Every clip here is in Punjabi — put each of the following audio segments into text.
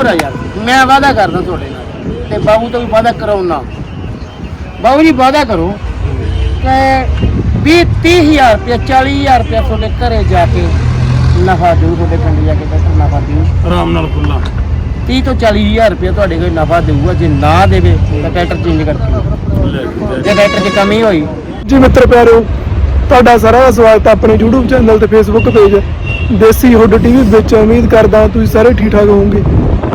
ਹੋਰਾ ਯਾਰ ਮੈਂ ਵਾਅਦਾ ਕਰਦਾ ਤੁਹਾਡੇ ਨਾਲ ਤੇ ਬਾਬੂ ਤੋਂ ਵੀ ਵਾਅਦਾ ਕਰਾਉਣਾ ਬਾਬੂ ਜੀ ਵਾਅਦਾ ਕਰੋ ਕਿ 20 30000 ਰੁਪਏ 40000 ਰੁਪਏ ਤੁਹਾਡੇ ਘਰੇ ਜਾ ਕੇ ਨਫਾ ਦੇਊ ਤੁਹਾਡੇ ਪਿੰਡ ਜਾ ਕੇ ਟਰੈਕਟਰ ਨਫਾ ਦੇਊ ਆਰਾਮ ਨਾਲ ਖੁੱਲਾ 30 ਤੋਂ 40000 ਰੁਪਏ ਤੁਹਾਡੇ ਕੋਲ ਨਫਾ ਦੇਊਗਾ ਜੇ ਨਾ ਦੇਵੇ ਤਾਂ ਟਰੈਕਟਰ ਚੇਂਜ ਕਰਕੇ। ਜੀ, ਟਰੈਕਟਰ 'ਚ ਕਮੀ ਹੋਈ। ਜੀ ਮਿੱਤਰ ਪਿਆਰਿਓ ਤੁਹਾਡਾ ਸਾਰਿਆਂ ਦਾ ਸਵਾਗਤ ਹੈ ਆਪਣੇ YouTube ਚੈਨਲ ਤੇ Facebook page Desi hood TV ਵਿੱਚ। ਉਮੀਦ ਕਰਦਾ ਤੁਸੀਂ ਸਾਰੇ ਠੀਕ ਠਾਕ ਹੋਵੋਗੇ।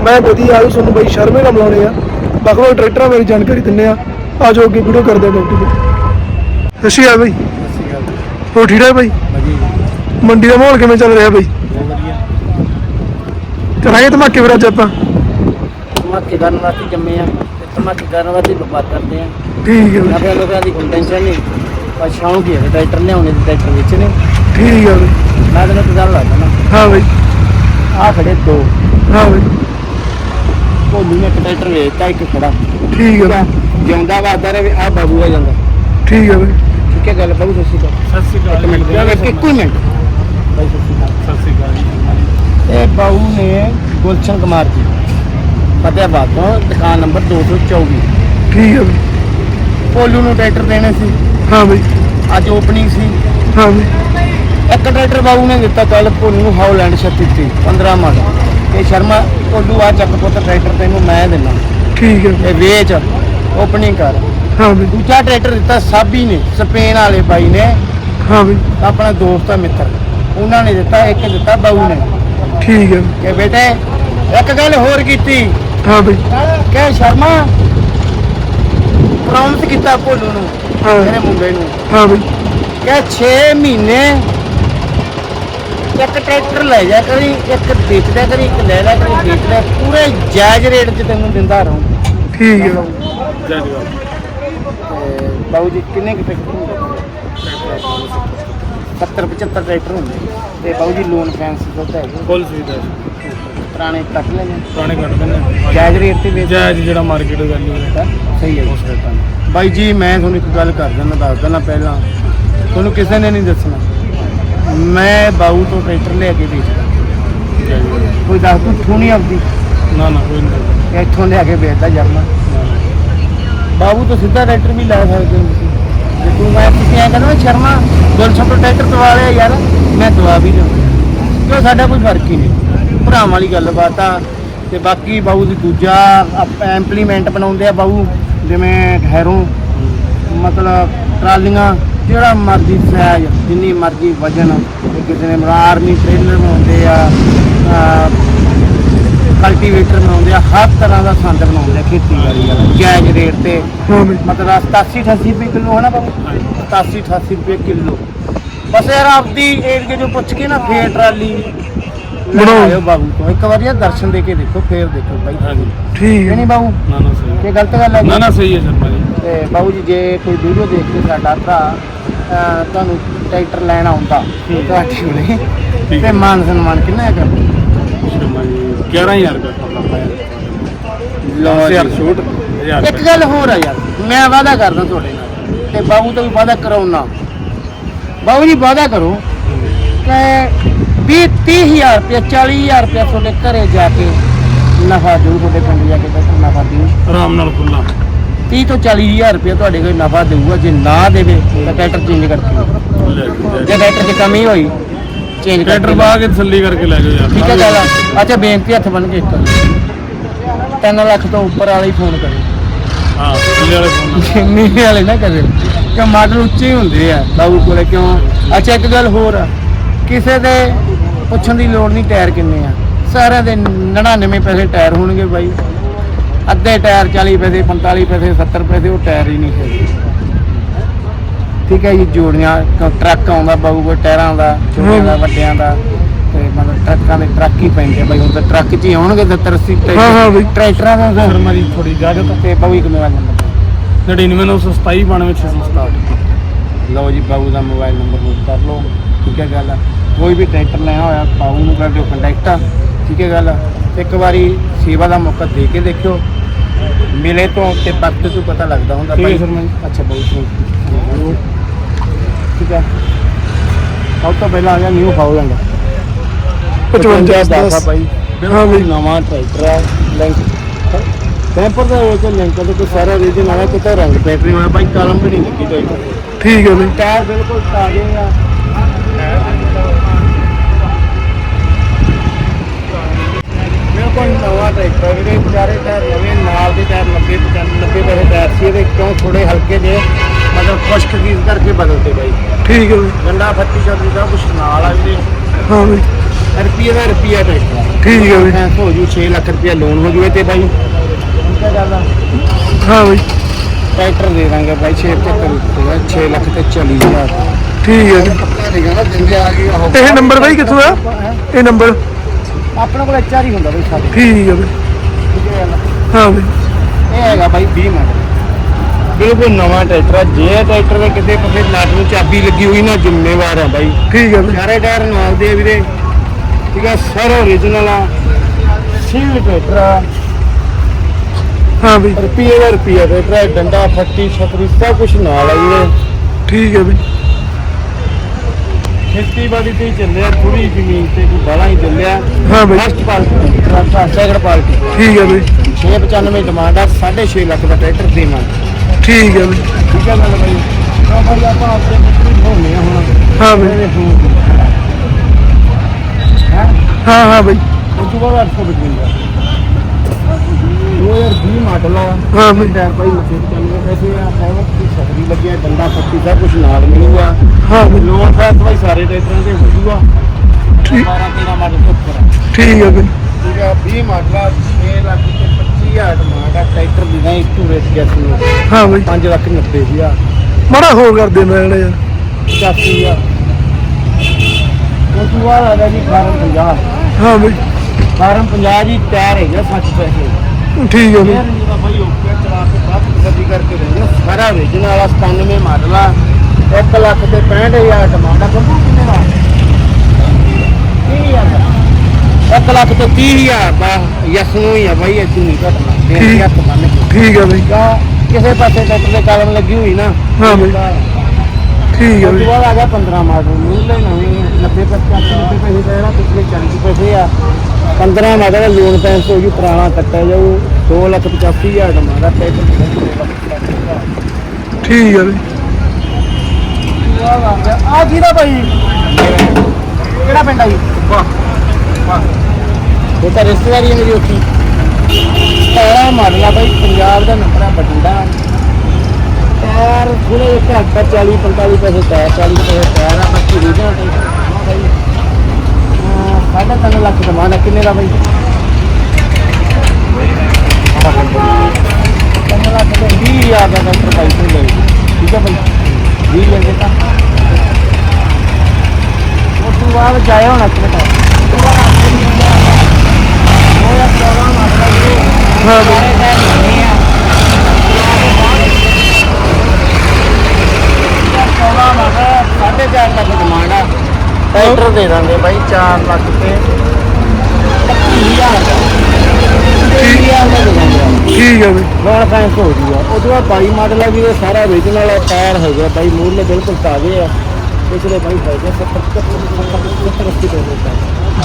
ਮੈਂ ਵਧੀਆ ਆਜੋ ਤੁਹਾਨੂੰ ਬਈ ਸ਼ਰਮੇ ਨਾਲ ਮਿਲਾਉਣੇ ਆ। ਵੱਖ ਵੱਖ ਟਰੈਕਟਰਾਂ ਬਾਰੇ ਜਾਣਕਾਰੀ ਦਿੰਨੇ ਆ। ਆਜੋ ਅੱਗੇ ਵੀਡੀਓ ਕਰਦੇ ਆ ਡਾਕਟਰ ਜੀ। ਸਤਿ ਸ਼੍ਰੀ ਅਕਾਲ ਬਈ। ਹੋ ਠੀਕ ਠਾਕ ਬਈ? ਮੰਡੀ ਦਾ ਮਾਹੌਲ ਕਿਵੇਂ ਚੱਲ ਰਿਹਾ ਬਈ? ਕਰਾਂਗੇ ਧਮਾਕੇ ਫਿਰ ਅੱਜ ਆਪਾਂ। ਧਮਾਕੇ ਕਰਨ ਵਾਸਤੇ ਜੰਮੇ ਆ। ਧਮਾਕੇ ਕਰਨ ਵਾਸਤੇ ਵਪਾਰ ਕਰਦੇ ਆ। ਠੀਕ ਹੈ ਬਈ। ਲੋਕਾਂ ਦੀ ਕੋਈ ਟੈਨਸ਼ਨ ਨਹੀਂ। ਪਰ ਸ਼ੌਂਕ ਹੀ ਹੈ ਟਰੈਕਟਰ ਲਿਆਉਣੇ ਤੇ ਟਰੈਕਟਰ ਵੇਚਣੇ। ਠੀਕ ਹੈ ਬਈ। ਮੈਂ ਤੈਨੂੰ ਗੱਲ ਲੱਗਦਾ ਨਾ। ਹਾਂ ਬਈ। ਆਹ ਖੜੇ ਦੋ। ਹਾਂ ਬਈ। ਭੋਲੂ ਨੇ ਇੱਕ ਟਰੈਕਟਰ ਵੇਚਤਾ ਇੱਕ ਖੜਾ। ਠੀਕ ਹੈ ਬਈ। ਜਿਉਂਦਾ ਵਾਦਾ ਰਹੇ ਆ ਬਾਬੂ ਆ ਜਾਂਦਾ। ਠੀਕ ਹੈ ਬਈ। ਠੀਕ ਹੈ ਗੱਲ ਬਾਬੂ ਸੱਚੀ ਕਰ ਸਤਿ ਸ਼੍ਰੀ ਇੱਕ ਅਕਾਲ ਮਿੰਟ ਯਾਰ ਇੱਕ ਹੀ ਮਿੰਟ। ਬਾਈ ਸਤਿ ਸ਼੍ਰੀ ਅਕਾਲ। ਜੀ। ਇਹ ਬਾਬੂ ਨੇ ਗੁਲਸ਼ਨ ਕੁਮਾਰ ਜੀ ਫਤਿਆਬਾਦ ਤੋਂ ਦੁਕਾਨ ਨੰਬਰ 224 ਠੀਕ ਹੈ ਬਈ। ਭੋਲੂ ਨੂੰ ਟਰੈਕਟਰ ਦੇਣੇ ਸੀ। ਹਾਂ ਬਈ। ਅੱਜ ਓਪਨਿੰਗ ਸੀ। ਹਾਂ ਬਈ। ਇੱਕ ਟਰੈਕਟਰ ਬਾਬੂ ਨੇ ਦਿੱਤਾ ਕੱਲ ਭੋਲੂ ਨੂੰ ਹਾਲੈਂਡ 36 15 ਮਾਡਲ। ਤੇ ਸ਼ਰਮਾ ਭੋਲੂ ਆ ਚੱਕ ਪੁੱਤ ਟਰੈਕਟਰ ਤੈਨੂੰ ਮੈਂ ਦਿੰਦਾ ਠੀਕ ਹੈ। ਤੇ ਵੇਚ ਓਪਨਿੰਗ ਕਰ। ਹਾਂ ਬਈ। ਦੂਜਾ ਟਰੈਕਟਰ ਦਿੱਤਾ ਸਾਬੀ ਨੇ ਸਪੇਨ ਵਾਲੇ ਬਾਈ ਨੇ। ਹਾਂ ਬਈ। ਆਪਣਾ ਦੋਸਤ ਆ ਮਿੱਤਰ। ਉਹਨਾਂ ਨੇ ਦਿੱਤਾ ਇੱਕ ਦਿੱਤਾ ਬਾਊ ਨੇ। ਠੀਕ ਹੈ। ਕਿ ਬੇਟੇ ਇੱਕ ਗੱਲ ਹੋਰ ਕੀਤੀ। ਹਾਂ ਬਈ। ਕਿ ਸ਼ਰਮਾ ਪ੍ਰੋਮਿਸ ਕੀਤਾ ਭੋਲੂ ਨੂੰ ਹਾਂ। ਮੇਰੇ ਮੁੰਡੇ ਨੂੰ। ਹਾਂ ਬਈ। ਕਿ 6 ਮਹੀਨੇ ਇੱਕ ਟਰੈਕਟਰ ਲੈ ਜਾ ਕਰੀ ਇੱਕ ਵੇਚ ਲਿਆ ਕਰੀ ਇੱਕ ਲੈ ਲਿਆ ਕਰੀ ਵੇਚ ਲਿਆ ਪੂਰੇ ਜਾਇਜ਼ ਰੇਟ 'ਚ ਤੈਨੂੰ ਦਿੰਦਾ ਰਹੂੰ। ਠੀਕ ਹੈ। ਤੇ ਬਾਊ ਜੀ ਕਿੰਨੇ ਕੁ ਟਰੈਕਟਰ ਹੁੰਦੇ 70 75 ਟਰੈਕਟਰ ਹੁੰਦੇ ਤੇ ਬਾਊ ਜੀ ਲੋਨ ਫੈਂਸ ਦੁੱਧ ਹੈਗੇ? ਫੁੱਲ ਸੁਵਿਧਾ। ਪੁਰਾਣੇ ਕੱਟ ਲੈਣੇ ਪੁਰਾਣੇ ਕੱਟ ਦਿੰਦੇ ਜਾਇਜ਼ ਰੇਟ ਤੇ ਵੇਚ ਜਾਇਜ਼ ਜਿਹੜਾ ਮਾਰਕੀਟ ਵੈਲਿਊ ਹੈ। ਸਹੀ ਹੈ ਉਸ ਰੇਟਾਂ ਦਾ ਬਾਈ ਜੀ ਮੈਂ ਤੁਹਾਨੂੰ ਇੱਕ ਗੱਲ ਕਰ ਦਿੰਦਾ ਦੱਸ ਦਿੰਦਾ ਪਹਿਲਾਂ। ਤੁਹਾਨੂੰ ਕਿਸੇ ਨੇ ਨਹੀਂ ਦੱਸਣਾ। ਮੈਂ ਬਾਊ ਤੋਂ ਟਰੈਕਟਰ ਲੈ ਕੇ ਵੇਚਦਾ। ਕੋਈ ਦੱਸ ਤੂੰ ਠੂਣੀ ਆਉਂਦੀ? ਨਾ ਨਾ ਕੋਈ ਨਹੀਂ। ਇੱਥੋਂ ਲਿਆ ਕੇ ਵੇਚਦਾ ਜਰਮਨ। ਬਾਬੂ ਤੋਂ ਸਿੱਧਾ ਟਰੈਕਟਰ ਵੀ ਲੈ ਸਕਦੇ ਹੋ ਤੁਸੀਂ। ਤੂੰ ਮੈਂ ਤੁਸੀਂ ਐਂ ਕਹਿੰਦਾ ਸ਼ਰਮਾ ਗੁਲਸ਼ਨ ਤੋਂ ਟਰੈਕਟਰ ਦਵਾ ਲਿਆ ਯਾਰ ਮੈਂ ਦਵਾ ਵੀ ਲਿਆ ਕਿਉਂ ਸਾਡਾ ਕੋਈ ਫ਼ਰਕ ਹੀ ਨਹੀਂ? ਭਰਾਵਾਂ ਵਾਲੀ ਗੱਲਬਾਤ ਆ। ਤੇ ਬਾਕੀ ਬਾਬੂ ਦੀ ਦੂਜਾ ਇੰਪਲੀਮੈਂਟ ਬਣਾਉਂਦੇ ਆ ਬਾਬੂ ਜਿਵੇਂ ਹੈਰੋਂ ਮਤਲਬ ਟਰਾਲੀਆਂ ਜਿਹੜਾ ਮਰਜ਼ੀ ਸਾਈਜ਼ ਜਿੰਨੀ ਮਰਜ਼ੀ ਵਜਨ ਕਿਸੇ ਨੇ ਆਰਮੀ ਟ੍ਰੇਲਰ ਬਣਾਉਂਦੇ ਆ ਕਲਟੀਵੇਟਰ ਬਣਾਉਂਦੇ ਆ ਹਰ ਤਰ੍ਹਾਂ ਦਾ ਸੰਦ ਬਣਾਉਂਦੇ ਆ ਖੇਤੀਬਾੜੀ ਵਾਲਾ ਜਾਇਜ਼ ਰੇਟ ਤੇ। ਮਤਲਬ 87 88 ਰੁਪਏ ਕਿਲੋ ਹੈ ਨਾ ਬਾਬੂ? 87 88 ਰੁਪਏ ਕਿਲੋ। ਬਸ ਯਾਰ ਆਪਦੀ ਏਰੀਏ ਜੋ ਪੁੱਛ ਕੇ ਨਾ ਫੇਰ ਟਰਾਲੀ ਬਣਾਓ। ਬਾਬੂ ਤੋਂ। ਇੱਕ ਵਾਰ ਯਾਰ ਦਰਸ਼ਨ ਦੇ ਕੇ ਦੇਖੋ ਫੇਰ ਦੇਖੋ ਬਾਈ। ਹਾਂਜੀ। ਠੀਕ ਹੈ। ਨਹੀਂ ਬਾਬੂ? ਨਾ ਨਾ ਸਹੀ ਇਹ ਗਲਤ ਗੱਲ ਹੈ ਨਾ ਨਾ ਸਹੀ ਹੈ ਸ਼ਰਮਾ ਜੀ ਤੇ ਬਾਬੂ ਜੀ ਜੇ ਕੋਈ ਵੀਡੀਓ ਦੇਖ ਕੇ ਸਾਡਾ ਭਰਾ ਤੁਹਾਨੂੰ ਟਰੈਕਟਰ ਲੈਣ ਆਉਂਦਾ। ਤੁਹਾਡੇ ਕੋਲੇ। ਤੇ। ਮਾਨ ਸਨਮਾਨ ਕਿੰਨਾ ਜੀ 11000 ਰੁਪਏ ਆਪਣਾ ਪਾਇਆ ਲਓ ਯਾਰ ਜੀ। ਛੋਟ 1000 ਇੱਕ ਗੱਲ ਹੋਰ ਆ ਯਾਰ ਮੈਂ ਵਾਅਦਾ ਕਰਦਾ ਤੁਹਾਡੇ ਨਾਲ ਤੇ ਬਾਬੂ ਤੋਂ ਵੀ ਵਾਅਦਾ ਕਰਾਉਣਾ ਬਾਬੂ ਜੀ ਵਾਅਦਾ ਕਰੋ ਕਿ 20 30000 ਰੁਪਏ 40000 ਰੁਪਏ ਤੁਹਾਡੇ ਘਰੇ ਜਾ ਕੇ ਨਫਾ ਦੇਊ ਤੁਹਾਡੇ ਪਿੰਡ ਜਾ ਕੇ ਨਫਾ ਦੇਊ ਆਰਾਮ ਨਾਲ ਖੁੱਲਾ 30 ਤੋਂ 40000 ਰੁਪਏ ਤੁਹਾਡੇ ਕੋਲ ਨਫਾ ਦੇਊਗਾ ਜੇ ਨਾ ਦੇਵੇ ਤਾਂ ਟਰੈਕਟਰ ਚੇਂਜ ਕਰਕੇ। ਜੀ, ਟਰੈਕਟਰ 'ਚ ਕਮੀ ਹੋਈ ਚੇਂਜ ਟਰੈਕਟਰ ਕਰਕੇ ਪਾ ਕੇ ਤਸੱਲੀ ਕਰਕੇ ਲੈ ਜਾਓ ਯਾਰ ਠੀਕ ਹੈ ਗੱਲ। ਅੱਛਾ ਬੇਨਤੀ ਹੱਥ ਬਣ ਕੇ ਇੱਕ 3 ਲੱਖ ਤੋਂ ਉੱਪਰ ਵਾਲੇ ਹੀ ਫੋਨ ਕਰੇ। ਹਾਂ ਦਿੱਲੀ ਵਾਲੇ ਫੋਨ ਨੀਲੇ। ਵਾਲੇ ਨਾ ਕਰੇ। ਕਿ ਮਾਡਲ ਉੱਚੇ ਹੀ ਹੁੰਦੇ ਆ। ਬਾਬੂ ਕੋਲੇ ਕਿਉਂ? ਅੱਛਾ ਇੱਕ ਗੱਲ ਹੋਰ ਆ। ਕਿਸੇ ਦੇ ਪੁੱਛਣ ਦੀ ਲੋੜ ਨਹੀਂ ਟਾਇਰ ਕਿੰਨੇ ਆ। ਸਾਰਿਆਂ ਦੇ 99 ਪੈਸੇ ਟਾਇਰ ਹੋਣਗੇ ਬਾਈ। ਅੱਧੇ ਟਾਇਰ 40 ਪੈਸੇ 45 ਪੈਸੇ 70 ਪੈਸੇ ਉਹ ਟਾਇਰ ਹੀ ਨਹੀਂ ਹੈਗੇ ਠੀਕ ਹੈ ਜੀ ਜੋੜੀਆਂ ਕ- ਟਰੱਕ ਆਉਂਦਾ ਬਾਬੂ ਕੋਲ ਟਾਇਰਾਂ ਦਾ ਛੋਟਿਆਂ ਦਾ ਵੱਡਿਆਂ ਦਾ ਤੇ ਮਤਲਬ ਟਰੱਕਾਂ ਦੇ ਟਰੱਕ ਹੀ ਪੈਂਦੇ ਬਾਈ ਹੁਣ ਤਾਂ ਟਰੱਕ 'ਚ ਹੀ ਆਉਣਗੇ 70 80 ਹਾਂ ਹਾਂ ਬਈ। ਟਰੈਕਟਰਾਂ ਦਾ ਸ਼ਰਮਾ ਜੀ ਥੋੜੀ ਇਜਾਜ਼ਤ ਤੇ ਬਾਬੂ ਇੱਕ ਮੋਬਾਈਲ ਨੰਬਰ 99927 92660 ਲਓ ਜੀ ਬਾਬੂ ਦਾ ਮੋਬਾਈਲ ਨੰਬਰ ਨੋਟ ਕਰ ਲਓ। ਠੀਕ ਹੈ ਗੱਲ ਕੋਈ ਵੀ ਟਰੈਕਟਰ ਲੈਣਾ ਹੋਇਆ ਬਾਬੂ ਨੂੰ ਕਰ ਦਿਓ ਕੰਟੈਕਟ ਠੀਕ ਹੈ ਗੱਲ ਇੱਕ ਵਾਰੀ ਸੇਵਾ ਦਾ ਮੌਕਾ ਦੇ ਕੇ ਦੇਖਿਓ। ਮਿਲੇ ਤੋਂ ਤੇ ਵਕਤ ਤੋਂ ਪਤਾ ਲੱਗਦਾ ਹੁੰਦਾ ਠੀਕ ਹੈ ਭਾਈ। ਸਰ, ਮੈਂ- ਅੱਛਾ ਬਹੁਤ ਠੀਕ ਹੈ। ਸਭ ਤੋਂ ਪਹਿਲਾਂ ਆ ਗਿਆ ਨਿਊ ਹਾਊਲੈਂਡ 55 ਦਾ 10 ਭਾਈ। ਹਾਂ ਬਈ ਨਵਾਂ ਟਰੈਕਟਰ ਹੈ ਲਿੰਕ ਟੈਂਪਰ ਦਾ ਤੇ ਲਿੰਕ ਦਾ ਕੋਈ ਸਾਰਾ ਰੀਜਨ ਆਇਆ ਕਿਤੇ ਰੰਗ ਬੈਟਰੀ ਹੋਇਆ ਬਾਈ ਕਲਮ ਵੀ ਨਹੀਂ ਲੱਗੀ ਟਰੈਕਟਰ ਠੀਕ ਹੈ ਬਈ ਟਾਇਰ ਬਿਲਕੁਲ ਤਾਜ਼ੇ ਆ। ਬਿਲਕੁਲ ਨਵਾਂ ਟਰੈਕਟਰ ਵੀਰੇ ਚਾਰੇ ਟਾਇਰ ਨਵੇਂ ਨਾਲ ਦੇ ਟਾਇਰ 90 90 ਪੈਸੇ ਟਾਇਰ ਸੀ ਇਹਦੇ ਕਿਉਂ ਥੋੜੇ ਹਲਕੇ ਜੇ ਮਤਲਬ ਖੁਸ਼ਕ ਚੀਜ਼ ਕਰਕੇ ਬਦਲਤੇ ਬਾਈ। ਠੀਕ ਹੈ ਬਈ। ਗੰਡਾ ਫੱਟੀ ਚੱਲਦੀ ਦਾ ਕੁਛ ਨਾਲ ਆ ਵੀਰੇ। ਹਾਂ ਬਈ। ਰੁਪਈਏ ਦਾ ਰੁਪਈਆ ਟਰੈਕਟਰ ਠੀਕ ਹੈ ਬਈ। ਫੈਂਸ ਹੋ ਜੂ 6 ਲੱਖ ਰੁਪਈਆ ਲੋਨ ਹੋ ਜੂਏ ਤੇ ਬਾਈ। ਹੁਣ ਕਿਆ ਗੱਲ ਆ ਹਾਂ ਬਈ। ਟਰੈਕਟਰ ਦੇ ਦਾਂਗੇ ਬਾਈ 6 75 6 ਲੱਖ ਤੇ 40 ਹਜ਼ਾਰ। ਠੀਕ ਹੈ ਬਈ ਪੱਕਾ ਨਹੀਂ ਕਹਿੰਦਾ ਜਿੰਦੇ ਆ ਗਈ ਉਹ ਇਹ ਨੰਬਰ ਬਾਈ ਕਿੱਥੋਂ ਆ? ਇਹ ਨੰਬਰ ਆਪਣੇ ਕੋਲ ਹੀ ਹੁੰਦਾ ਬਾਈ ਸਾਡੇ ਠੀਕ ਹੈ ਬਈ। ਠੀਕ ਹੈ ਗੱਲ ਹਾਂ ਬਈ। ਇਹ ਹੈਗਾ ਬਾਈ 20 ਮਾਡਲ ਬਿਲਕੁਲ ਨਵਾਂ ਟਰੈਕਟਰ ਆ ਜੇ ਟਰੈਕਟਰ ਦੇ ਕਿਤੇ ਪਾਸੇ ਨਟ ਨੂੰ ਚਾਬੀ ਲੱਗੀ ਹੋਈ ਨਾ ਜ਼ਿੰਮੇਵਾਰ ਆ ਬਾਈ। ਠੀਕ ਹੈ ਬਈ। ਚਾਰੇ ਟਾਇਰ ਨਾਲ ਦੇ ਆ ਵੀਰੇ। ਠੀਕ ਆ ਸਾਰਾ ਓਰੀਜਨਲ ਆ। ਸੀਲ ਟਰੈਕਟਰ ਆ। ਹਾਂ ਬਈ। ਰੁਪਈਏ ਦਾ ਰੁਪਈਆ ਟਰੈਕਟਰ ਡੰਡਾ ਫੱਟੀ ਛਤਰੀ ਸਭ ਕੁਝ ਨਾਲ ਆ ਵੀਰੇ। ਠੀਕ ਹੈ ਬਈ। ਖੇਤੀਬਾੜੀ ਤੇ ਚੱਲਿਆ ਥੋੜੀ ਜ਼ਮੀਨ ਤੇ ਕੋਈ ਬਾਲਾ ਹੀ ਚੱਲਿਆ। ਹਾਂ ਬਈ। ਫਸਟ ਪਾਰਟੀ ਸੈਕੰਡ ਪਾਰਟੀ ਠੀਕ ਹੈ ਬਈ। 695 ਡਿਮਾਂਡ ਆ 6.5 ਲੱਖ ਦਾ ਟਰੈਕਟਰ ਦੇਵਾਂਗੇ ਠੀਕ ਹੈ ਬਈ। ਠੀਕ ਹੈ ਗੱਲ ਬਾਈ? ਤਾਂ ਬਾਈ ਆਪਾਂ ਆਪਣੇ ਮਿੱਤਰ ਹੋਣੇ ਆ ਹੁਣ। ਹਾਂ ਬਈ। ਇਹਦੇ ਫੋਨ ਹੈ? ਹਾਂ ਹਾਂ ਬਈ। ਉਸ ਤੋਂ ਬਾਅਦ 800 ਬਚੇਗਾ। 2020 ਮਾਡਲ ਆ। ਹਾਂ ਬਈ। ਟਾਇਰ ਭਾਈ ਮਸੇ ਚੱਲਦੇ ਪੈਸੇ ਆ ਫਾਈਵਰ ਦੀ ਛਤਰੀ ਲੱਗਿਆ ਡੰਡਾ ਫੱਟੀ ਸਭ ਕੁਝ ਨਾਲ ਮਿਲੂਗਾ। ਹਾਂ। ਬਈ ਲੋਨ ਫੈਸ ਭਾਈ ਸਾਰੇ ਟਰੈਕਟਰਾਂ ਦੇ ਹੋ ਜੂਗਾ ਠੀਕ। 12 13 ਮਾਡਲ ਤੋਂ ਉੱਪਰ ਆ। ਠੀਕ ਹੈ ਬਈ ਠੀਕ ਆ 20 ਮਾਡਲ ਆ 6 ਲੱਖ ਤੇ 25000 ਡਿਮਾਂਡ ਆ ਟਰੈਕਟਰ ਦੀ ਨਹੀਂ ਟੂ ਰੇਟ ਗੈਸ ਨੂੰ। ਹਾਂ ਬਈ। 5 ਲੱਖ 90 ਹਜ਼ਾਰ। ਮਾੜਾ ਹੋਰ ਕਰ ਦੇ ਮੈਂ ਯਾਰ। 85 ਹਜ਼ਾਰ। ਉਸ ਤੋਂ ਬਾਅਦ ਆ ਗਿਆ ਜੀ 1250 ਹਾਂ ਬਈ। 1250 ਜੀ ਟਾਇਰ ਹੈਗਾ 60 ਪੈਸੇ। ਠੀਕ ਹੈ ਬਈ। ਯਾਰ ਜਿਹੜਾ ਭਾਈ ਬਾਅਦ ਗੱਡੀ ਕਰਕੇ ਦੇਣਾ ਸਾਰਾ ਵੇਚਣ ਵਾਲਾ 97 ਮਾਡਲ ਆ। 1 ਲੱਖ ਤੇ 65000 ਡਿਮਾਂਡ ਆ। ਕੰਪੂ ਕਿੰਨੇ ਦਾ? 30000 ਦਾ। 1 ਲੱਖ ਤੇ 30000 ਦਾ। ਯਸ ਨੂੰ ਹੀ ਆ ਭਾਈ ਇਹ ਨਹੀਂ ਘਟਣਾ ਠੀਕ। ਤੇਰੇ ਹੱਥ ਬੰਨ ਕੇ। ਠੀਕ ਹੈ ਬਈ। ਕਿਸੇ ਪਾਸੇ ਟਰੈਕਟਰ ਦੇ ਕਲਮ ਲੱਗੀ ਹੋਈ ਨਾ ਹਾਂ ਬਈ। ਠੀਕ ਹੈ ਉਸ ਬਈ। ਤੋਂ ਬਾਅਦ ਆ ਗਿਆ 15 ਮਾਡਲ ਮੂਲੇ ਨਵੀਂ 90 95 90 ਪੈਸੇ ਦਾ ਇਹਦਾ ਪਿਛਲੇ 40 ਪੈਸੇ ਆ। 15 ਮਾਡਲ ਲੋਨ ਪੈਂਸ ਹੋ ਜੂ ਪੁਰਾਣਾ ਕੱਟਿਆ ਜਾਊ। 2 ਲੱਖ 85 ਹਜ਼ਾਰ ਦਾ ਟਰੈਕਟਰ ਠੀਕ ਹੈ ਬਈ ਆ ਕਿਹਦਾ ਭਾਈ? ਕਿਹੜਾ ਪਿੰਡ ਆ ਜੀ? ਵਾਹ ਵਾਹ ਇਹ ਤਾਂ ਰਿਸ਼ਤੇਦਾਰੀ ਹੈ ਮੇਰੀ ਉੱਥੇ। ਮਾਡਲ ਆ ਭਾਈ ਪੰਜਾਬ ਦਾ ਨੰਬਰ ਆ ਬਠਿੰਡਾ। ਟਾਇਰ ਥੋੜੇ ਜਿਹੇ ਘੱਟ ਆ 40 45 ਪੈਸੇ ਟਾਇਰ 40 ਪੈਸੇ ਟਾਇਰ ਆ ਬਾਕੀ ਰੀਜਨ ਦਾ ਤੇ 20 ਹਜ਼ਾਰ ਦਾ ਡਾਕਟਰ ਭਾਈ ਤੋਂ ਲੈ ਠੀਕ ਹੈ ਭਾਈ 20 ਲੈ ਤਾਂ ਉਸ ਤੋਂ ਬਾਅਦ ਜਾਇਆ ਹੋਣਾ ਕਿਤੇ ਉਸ ਤੋਂ ਬਾਅਦ ਆਪਣੇ ਵੀ ਉਹ ਯਾਰ ਚੌਦਾਂ ਮਾਡਲ ਜੀ ਹਾਂ ਬਈ ਸਾਰੇ ਟਾਇਰ ਨਵੇਂ ਆ ਯਾਰ ਚੌਦਾਂ ਮਾਡਲ ਸਾਢੇ ਚਾਰ ਲੱਖ ਡਿਮਾਂਡ ਆ ਟਰੈਕਟਰ ਦੇ ਦਾਂਗੇ ਬਾਈ 4 ਲੱਖ ਤੇ 25000 ਦਾ 25000 ਦਾ ਦੇ ਦਾਂਗੇ ਠੀਕ ਹੈ ਬਈ। ਲੋਨ ਫਾਈਨੈਂਸ ਹੋ ਜੂਗਾ। ਉਹ ਤੋਂ ਬਾਅਦ 22 ਮਾਡਲ ਆ ਵੀਰੇ ਸਾਰਾ ਓਰੀਜਨਲ ਆ ਟਾਇਰ ਹੈਗਾ ਬਾਈ ਮੂਰਲੇ ਬਿਲਕੁਲ ਤਾਜ਼ੇ ਆ। ਪਿਛਲੇ ਬਾਈ ਹੈਗੇ 70 70 80 ਪੈਸੇ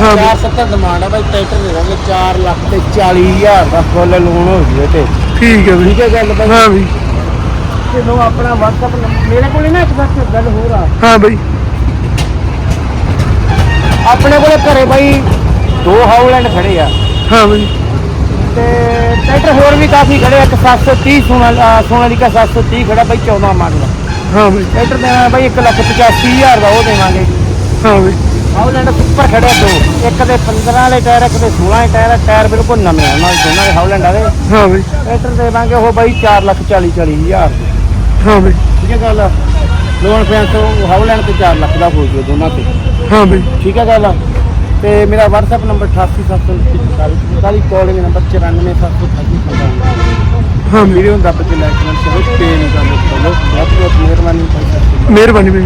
ਹਾਂ ਬਈ। 470 ਡਿਮਾਂਡ ਆ ਬਾਈ ਟਰੈਕਟਰ ਦੇ ਦਾਂਗੇ 4 ਲੱਖ ਤੇ 40000 ਦਾ ਫੁੱਲ ਲੋਨ ਹੋ ਜੂਗਾ ਤੇ ਠੀਕ ਹੈ ਬਈ। ਠੀਕ ਹੈ ਗੱਲ ਬਾਈ? ਹਾਂ ਬਈ। ਜਦੋਂ ਆਪਣਾ WhatsApp ਨੰਬਰ ਮੇਰੇ ਕੋਲੇ ਨਾ ਇੱਕ ਵਾਰ ਗੱਲ ਹੋਰ ਆ। ਹਾਂ ਬਈ। ਆਪਣੇ ਕੋਲੇ ਘਰੇ ਬਾਈ ਦੋ ਹਾਊਲੈਂਡ ਖੜੇ ਆ। ਹਾਂ ਬਈ। ਤੇ ਟਰੈਕਟਰ ਹੋਰ ਵੀ ਕਾਫੀ ਖੜੇ ਆ ਇੱਕ 730 ਸੋਨਾ ਸੋਨਾਲੀਕਾ 730 ਖੜਾ ਬਾਈ 14 ਮਾਡਲ ਹਾਂ ਬਈ। ਟਰੈਕਟਰ ਦੇਣਾ ਬਾਈ 1 ਲੱਖ 85000 ਦਾ ਉਹ ਦੇਵਾਂਗੇ। ਹਾਂ ਬਈ। ਹਾਊਲੈਂਡ ਸੁਪਰ ਖੜੇ ਦੋ ਇੱਕ ਦੇ 15 ਵਾਲੇ ਟਾਇਰ ਇੱਕ ਦੇ 16 ਵਾਲੇ ਟਾਇਰ ਟਾਇਰ ਬਿਲਕੁਲ ਨਵੇਂ ਆ ਨਾਲ ਦੋਨਾਂ ਦੇ ਹਾਊਲੈਂਡ ਵਾਲੇ। ਹਾਂ ਬਈ। ਟਰੈਕਟਰ ਦੇਵਾਂਗੇ ਉਹ ਬਾਈ 4 ਲੱਖ 40 40000 ਦੇ ਹਾਂ ਬਈ। ਠੀਕ ਹੈ ਗੱਲ ਲੋਨ ਫੈਂਸ ਹਾਊਲੈਂਡ ਤੇ 4 ਲੱਖ ਦਾ ਹੋ ਜੂ ਦੋਨਾਂ ਤੇ। ਹਾਂ ਬਈ। ਠੀਕ ਹੈ ਗੱਲ ਤੇ ਮੇਰਾ WhatsApp ਨੰਬਰ 8874 ਕਾਲਿੰਗ ਨੰਬਰ 94728 ਹਾਂ ਵੀਡੀਓ ਦੱਬ ਕੇ ਲਾਈਕ ਕਰਨਾ ਨਹੀਂ ਕਰਨਾ ਬਹੁਤ ਬਹੁਤ ਮਿਹਰਬਾਨੀ ਮਿਹਰਬਾਨੀ ਬਈ